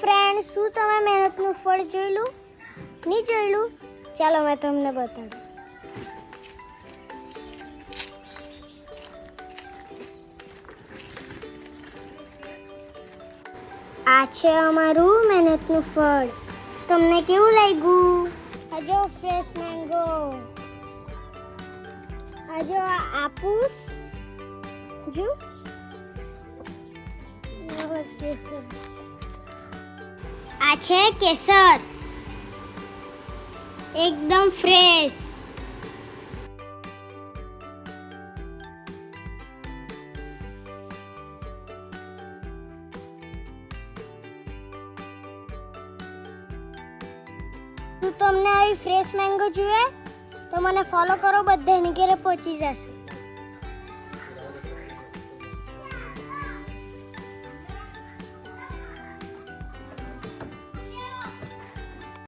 Friend શું તમે મહેનતનું ફળ જોયેલું? નહીં જોયેલું? ચાલો મેં તમને બતાવું. આ છે અમારું મહેનતનું ફળ. તમને કેવું લાગ્યું? આ ફ્રેશ મેંગો આ જો આ આપુસ. જો. આ છે કેસર એકદમ ફ્રેશ શું તમને આવી ફ્રેશ મેંગો જોઈએ તો મને ફોલો કરો બધાની ઘરે પહોંચી જશે